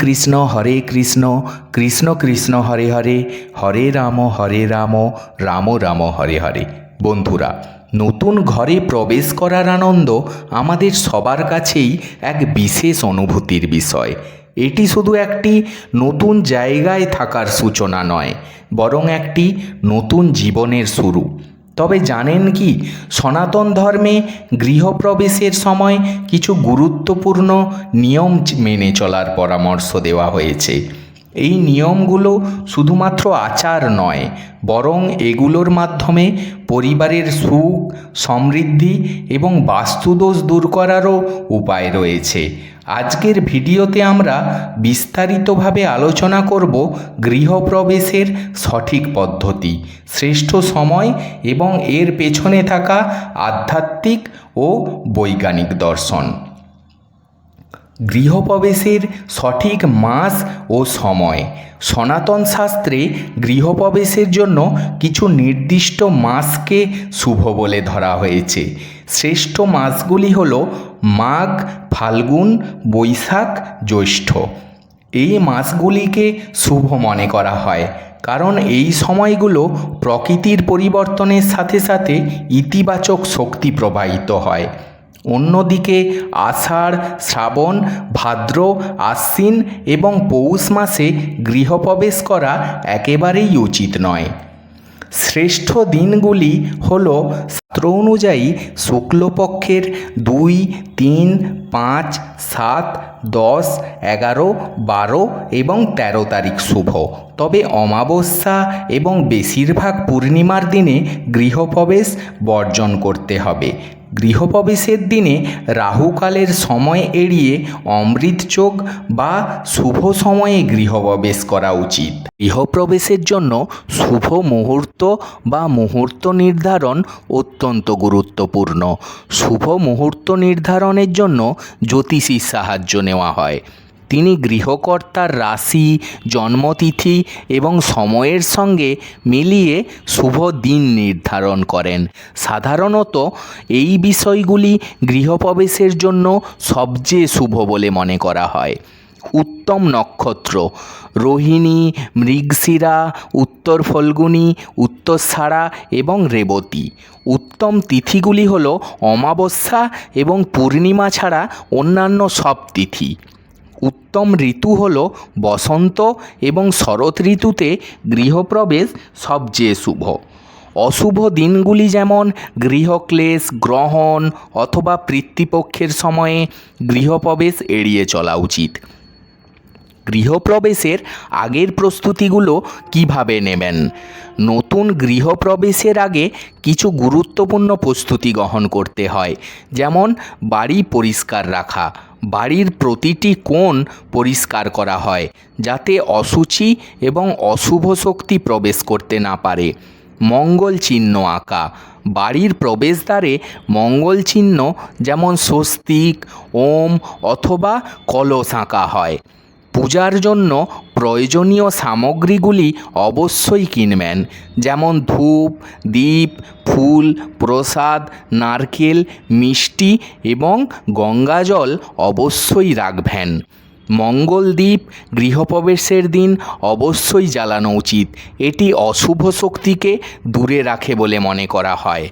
কৃষ্ণ, হরে কৃষ্ণ কৃষ্ণ কৃষ্ণ, হরে হরে হরে রাম হরে রাম রাম রাম, হরে হরে। বন্ধুরা, নতুন ঘরে প্রবেশ করার আনন্দ আমাদের সবার কাছেই এক বিশেষ অনুভূতির বিষয়। এটি শুধু একটি নতুন জায়গায় থাকার সূচনা নয়, বরং একটি নতুন জীবনের শুরু। তবে জানেন কি, সনাতন ধর্মে গৃহপ্রবেশের সময় কিছু গুরুত্বপূর্ণ নিয়ম মেনে চলার পরামর্শ দেওয়া হয়েছে। এই নিয়মগুলো শুধুমাত্র আচার নয়, বরং এগুলোর মাধ্যমে পরিবারের সুখ, সমৃদ্ধি এবং বাস্তুদোষ দূর করারও উপায় রয়েছে। আজকের ভিডিওতে আমরা বিস্তারিতভাবে আলোচনা করব গৃহপ্রবেশের সঠিক পদ্ধতি, শ্রেষ্ঠ সময় এবং এর পেছনে থাকা আধ্যাত্মিক ও বৈজ্ঞানিক দর্শন। গৃহপ্রবেশের সঠিক মাস ও সময়। সনাতন শাস্ত্রে গৃহপ্রবেশের জন্য কিছু নির্দিষ্ট মাসকে শুভ বলে ধরা হয়েছে। শ্রেষ্ঠ মাসগুলি হল মাঘ ফাল্গুন, বৈশাখ, জ্যৈষ্ঠ। এই মাসগুলিকে শুভ মনে করা হয়, কারণ এই সময়গুলো প্রকৃতির পরিবর্তনের সাথে সাথে ইতিবাচক শক্তি প্রবাহিত হয়। অন্যদিকে আষাঢ়, শ্রাবণ, ভাদ্র, আশ্বিন এবং পৌষ মাসে গৃহপ্রবেশ করা একেবারেই উচিত নয়। শ্রেষ্ঠ দিনগুলি হল শাস্ত্র অনুযায়ী শুক্লপক্ষের দুই, তিন, পাঁচ, সাত, দশ, এগারো, বারো এবং তেরো তারিখ শুভ। তবে অমাবস্যা এবং বেশিরভাগ পূর্ণিমার দিনে গৃহপ্রবেশ বর্জন করতে হবে। গৃহপ্রবেশের দিনে রাহুকালের সময় এড়িয়ে অমৃত চোখ বা শুভ সময়ে গৃহপ্রবেশ করা উচিত। গৃহপ্রবেশের জন্য শুভ মুহূর্ত বা মুহূর্ত নির্ধারণ অত্যন্ত গুরুত্বপূর্ণ। শুভ মুহূর্ত নির্ধারণের জন্য জ্যোতিষীর সাহায্য নেওয়া হয়। তিনি গৃহকর্তার রাশি, জন্মতিথি এবং সময়ের সঙ্গে মিলিয়ে শুভ দিন নির্ধারণ করেন। সাধারণত এই বিষয়গুলি গৃহপ্রবেশের জন্য সবচেয়ে শুভ বলে মনে করা হয়। উত্তম নক্ষত্র, রোহিণী, মৃগশিরা, উত্তর ফল্গুনী, উত্তরসারা এবং রেবতী। উত্তম তিথিগুলি হল অমাবস্যা এবং পূর্ণিমা ছাড়া অন্যান্য সব তিথি। উত্তম ঋতু হল বসন্ত এবং শরৎ ঋতুতে গৃহপ্রবেশ সবচেয়ে শুভ। অশুভ দিনগুলি যেমন গৃহক্লেশ, গ্রহণ অথবা পিতৃপক্ষের সময়ে গৃহপ্রবেশ এড়িয়ে চলা উচিত। গৃহপ্রবেশের আগের প্রস্তুতিগুলো কীভাবে নেবেন? নতুন গৃহপ্রবেশের আগে কিছু গুরুত্বপূর্ণ প্রস্তুতি গ্রহণ করতে হয়, যেমন বাড়ি পরিষ্কার রাখা বাড়ির প্রতিটি কোণ পরিষ্কার করা হয়, যাতে অসুচি এবং অশুভ শক্তি প্রবেশ করতে না পারে। মঙ্গল চিহ্ন আঁকা। বাড়ির প্রবেশদ্বারে মঙ্গল চিহ্ন যেমন স্বস্তিক, ওম অথবা কলস আঁকা হয়। পূজার জন্য প্রয়োজনীয় সামগ্রীগুলি অবশ্যই কিনবেন, যেমন ধূপ দ্বীপ ফুল, প্রসাদ, নারকেল, মিষ্টি এবং গঙ্গাজল অবশ্যই রাখবেন। মঙ্গলদ্বীপ গৃহপ্রবেশের দিন অবশ্যই জ্বালানো উচিত। এটি অশুভ শক্তিকে দূরে রাখে বলে মনে করা হয়।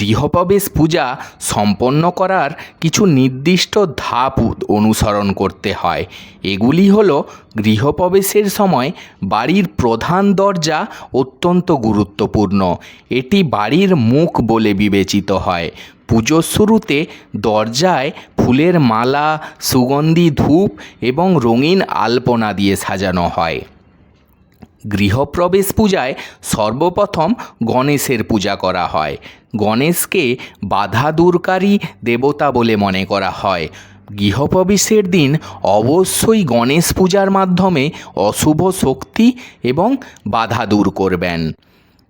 গৃহপ্রবেশ পূজা সম্পন্ন করার কিছু নির্দিষ্ট ধাপ অনুসরণ করতে হয়। এগুলি হল গৃহপ্রবেশের সময় বাড়ির প্রধান দরজা অত্যন্ত গুরুত্বপূর্ণ। এটি বাড়ির মুখ বলে বিবেচিত হয়। পুজোর শুরুতে দরজায় ফুলের মালা, সুগন্ধি, ধূপ এবং রঙিন আলপনা দিয়ে সাজানো হয়। গৃহপ্রবেশ পূজায় সর্বপ্রথম গণেশের পূজা করা হয়। গণেশকে বাধা দূরকারী দেবতা বলে মনে করা হয়। গৃহপ্রবেশের দিন অবশ্যই গণেশ পূজার মাধ্যমে অশুভ শক্তি এবং বাধা দূর করবেন।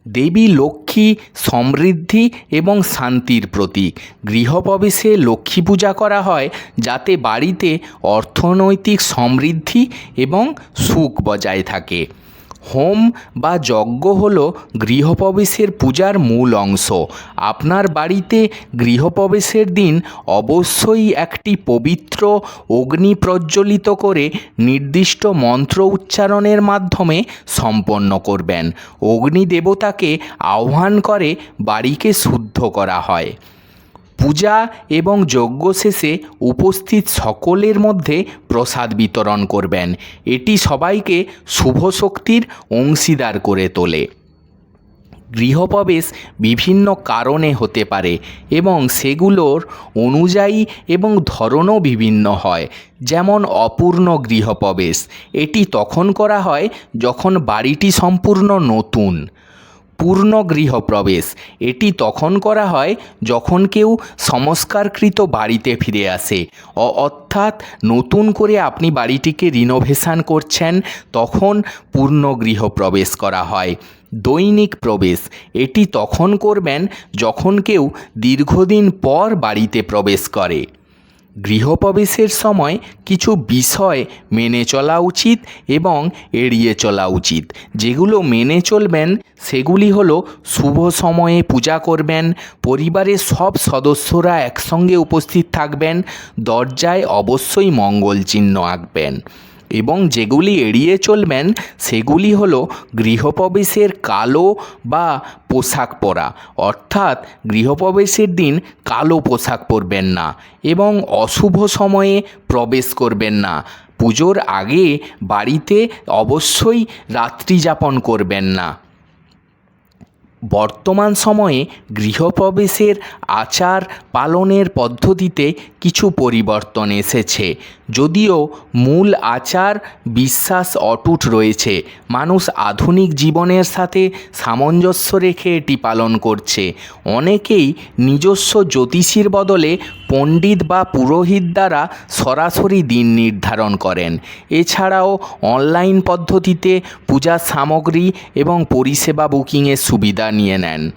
দেবী লক্ষ্মী সমৃদ্ধি এবং শান্তির প্রতীক। গৃহপ্রবেশে লক্ষ্মী পূজা করা হয় যাতে বাড়িতে অর্থনৈতিক সমৃদ্ধি এবং সুখ বজায় থাকে। হোম বা যজ্ঞ হল গৃহপ্রবেশের পূজার মূল অংশ। আপনার বাড়িতে গৃহপ্রবেশের দিন অবশ্যই একটি পবিত্র অগ্নি প্রজ্বলিত করে নির্দিষ্ট মন্ত্র উচ্চারণের মাধ্যমে সম্পন্ন করবেন। অগ্নি দেবতাকে আহ্বান করে বাড়িকে শুদ্ধ করা হয়। পূজা এবং যজ্ঞ শেষে উপস্থিত সকলের মধ্যে প্রসাদ বিতরণ করবেন। এটি সবাইকে শুভ শক্তির অংশীদার করে তোলে। গৃহপ্রবেশ বিভিন্ন কারণে হতে পারে এবং সেগুলোর অনুযায়ী এবং ধরনও বিভিন্ন হয়। যেমন অপূর্ণ গৃহপ্রবেশ, এটি তখন করা হয় যখন বাড়িটি সম্পূর্ণ নতুন। পূর্ণ গৃহপ্রবেশ এটি তখন করা হয় যখন কেউ সংস্কারকৃত বাড়িতে ফিরে আসে। অর্থাৎ নতুন করে আপনি বাড়িটিকে রিনোভেশন করছেন, তখন পূর্ণ গৃহপ্রবেশ করা হয়। দৈনিক প্রবেশ। এটি তখন করবেন যখন কেউ দীর্ঘদিন পর বাড়িতে প্রবেশ করে। গৃহপ্রবেশের সময় কিছু বিষয় মেনে চলা উচিত এবং এড়িয়ে চলা উচিত। যেগুলো মেনে চলবেন, সেগুলি হলো শুভ সময়ে পূজা করবেন, পরিবারের সব সদস্যরা একসঙ্গে উপস্থিত থাকবেন, দরজায় অবশ্যই মঙ্গল চিহ্ন আঁকবেন এবং যেগুলি এড়িয়ে চলবেন, সেগুলি হলো গৃহপ্রবেশের কালো বা পোশাক পরা। অর্থাৎ গৃহপ্রবেশের দিন কালো পোশাক পরবেন না এবং অশুভ সময়ে প্রবেশ করবেন না। পুজোর আগে বাড়িতে অবশ্যই রাত্রি যাপন করবেন না। বর্তমান সময়ে গৃহপ্রবেশের আচার পালনের পদ্ধতিতে কিছু পরিবর্তন এসেছে। যদিও মূল আচার বিশ্বাস অটুট রয়েছে, মানুষ আধুনিক জীবনের সাথে সামঞ্জস্য রেখে এটি পালন করছে। অনেকেই নিজস্ব জ্যোতিষীর বদলে পণ্ডিত বা পুরোহিত দ্বারা সরাসরি দিন নির্ধারণ করেন। এছাড়াও অনলাইন পদ্ধতিতে পূজার সামগ্রী এবং পরিষেবা বুকিংয়ের সুবিধা নিয়ে নেন।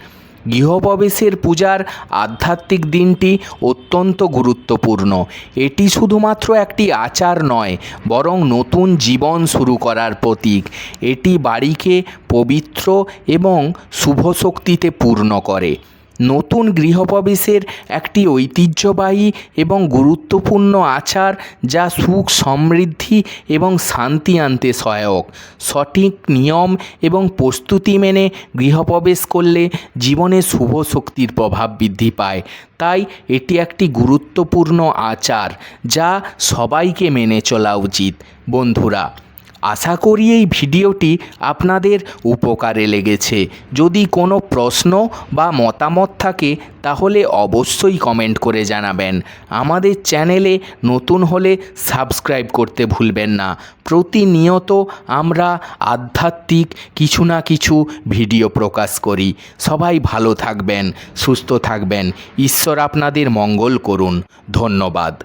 গৃহপ্রবেশের পূজার আধ্যাত্মিক দিনটি অত্যন্ত গুরুত্বপূর্ণ। এটি শুধুমাত্র একটি আচার নয়, বরং নতুন জীবন শুরু করার প্রতীক। এটি বাড়িকে পবিত্র এবং শুভ শক্তিতে পূর্ণ করে। নতুন গৃহপ্রবেশের একটি ঐতিহ্যবাহী এবং গুরুত্বপূর্ণ আচার যা সুখ, সমৃদ্ধি এবং শান্তি আনতে সহায়ক। সঠিক নিয়ম এবং প্রস্তুতি মেনে গৃহপ্রবেশ করলে জীবনে শুভ শক্তির প্রভাব বৃদ্ধি পায়। তাই এটি একটি গুরুত্বপূর্ণ আচার যা সবাইকে মেনে চলা উচিত। বন্ধুরা আশা করি এই ভিডিওটি আপনাদের উপকারে লেগেছে। যদি কোনো প্রশ্ন বা মতামত থাকে, তাহলে অবশ্যই কমেন্ট করে জানাবেন। আমাদের চ্যানেলে নতুন হলে সাবস্ক্রাইব করতে ভুলবেন না। প্রতিনিয়ত আমরা আধ্যাত্মিক কিছু না কিছু ভিডিও প্রকাশ করি। সবাই ভালো থাকবেন, সুস্থ থাকবেন। ঈশ্বর আপনাদের মঙ্গল করুন। ধন্যবাদ।